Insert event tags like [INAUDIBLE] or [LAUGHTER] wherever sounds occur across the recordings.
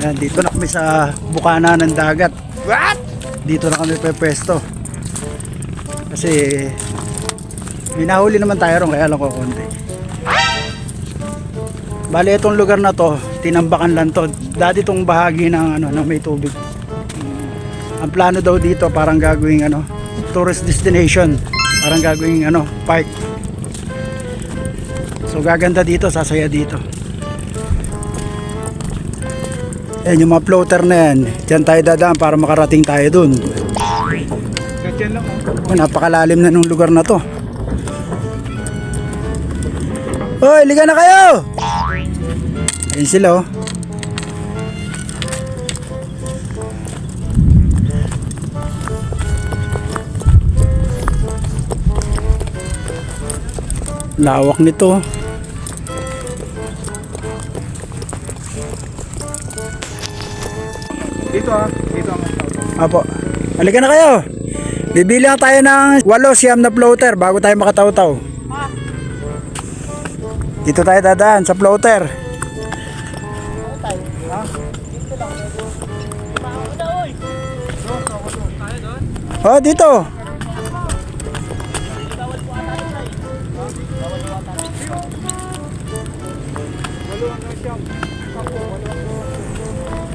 Yan, dito na kami sa bukana ng dagat. What? Dito na kami pwesto. Kasi hinahuli naman tayo ron kaya lang ko konti. Bali itong lugar na to, tinambakan lang to. Dati itong bahagi ng ano ng may tubig. Ang plano daw dito parang gagawing ano, tourist destination. Parang gagawing ano, park. So gaganda dito, sasaya dito. Ayan yung mga floater na yan. Diyan tayo dadaan para makarating tayo dun. Oh, napakalalim na nung lugar na to. Hoy, liga na kayo! Ayun sila oh. Lawak nito. Dito ah. Dito ang Apo. Halika na kayo. Bibili tayo ng walo siyam na floater bago tayo makataw-taw. Dito tayo dadaan sa floater. Oh, dito.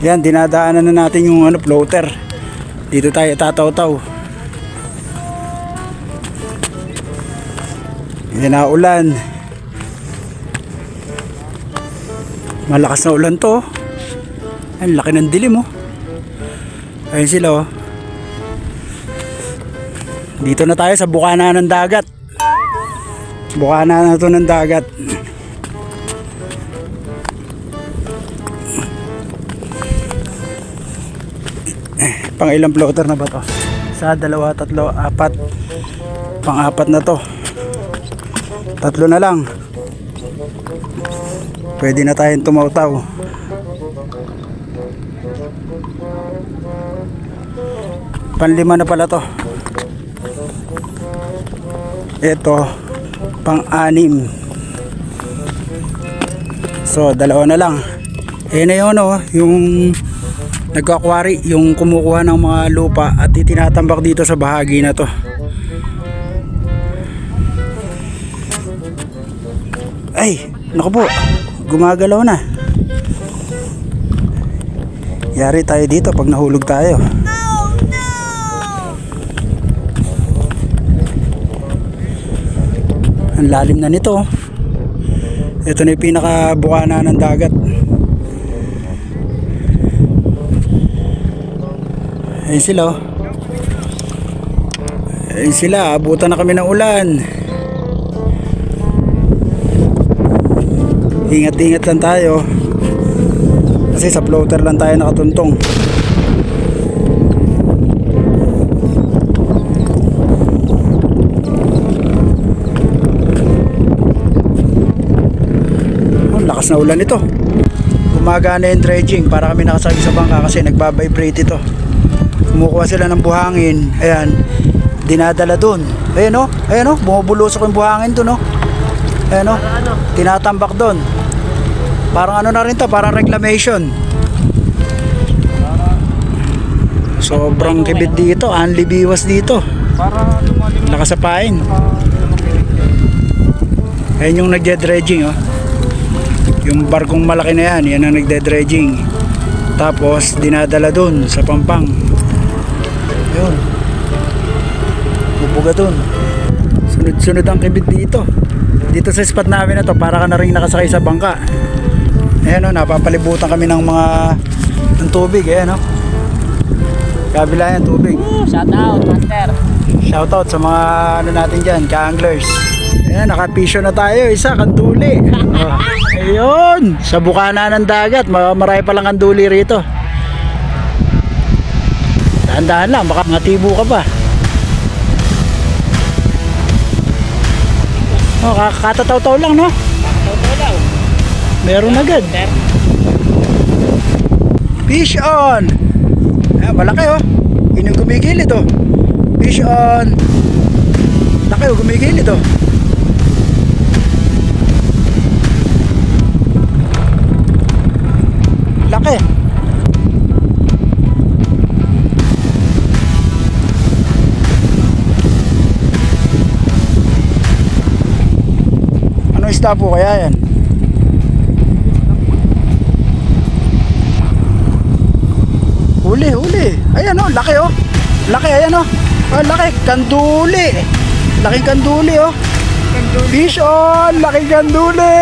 Yan, dinadaanan na natin yung ano, floater. Dito tayo tataw-taw. Yan na ulan. Malakas na ulan to. Ang laki ng dilim oh. Ayun sila oh. Dito na tayo sa bukana ng dagat. Bukana na to ng dagat. Pang ilang floater na ba to? Sa dalawa, tatlo, apat. Pang apat na to. Tatlo na lang. Pwede na tayong tumaw-taw. Panlima na pala to. Ito, pang-anim. So, dalawa na lang. Eh na yun, oh, yung nagkakwari, yung kumukuha ng mga lupa at itinatambak dito sa bahagi na to. Ay, naku po, gumagalaw na. Yari tayo dito pag nahulog tayo. Ang lalim na nito. Ito na yung pinakabukana ng dagat. Ayun sila oh. Ayun sila, abutan na kami ng ulan. Ingat-ingat lang tayo. Kasi sa floater lang tayo nakatuntong. Oh, lakas na ulan ito. Gumagana yung dredging para kami nakasagi sa bangka kasi nagbabibrate ito. Kumukuha sila ng buhangin. Ayan. Dinadala dun. Ayan o. Ayan o. Bumubulusok yung buhangin dun o. Ayan o. Tinatambak dun. Parang ano na rin to. Parang reclamation. Sobrang kibit dito. Anli biwas dito. Nakasapain. Ayan yung nagde-dredging oh. Yung barkong malaki na yan, yan ang nagde-dredging. Tapos dinadala dun sa Pampang. Ayun. Bubuga dun. Sunod-sunod ang kibit dito. Dito sa spot namin na to, para ka na rin nakasakay sa bangka. Ayan o, napapalibutan kami ng mga ng tubig. Ayan o. Kabila yan, tubig. Shout out, master. Shoutout sa mga ano natin dyan, ka-anglers. Ayan, nakapisyo na tayo, isa, kanduli. [LAUGHS] Oh, ayun, sa bukana ng dagat, ma- marami palang kanduli rito. Dahan-dahan lang, baka matibo ka pa. Oh, kakatataw-taw lang, no? Toto daw. Meron agad. Master. Fish on! Ayan, malaki oh. Yun yung gumigilid oh. Fish on! Laki oh, gumigilid oh. Isda po kaya yan? Huli, huli. Ayan oh, laki oh. Laki, ayan oh. Ah, laki, kanduli. Laking kanduli oh. Fish on, laking kanduli.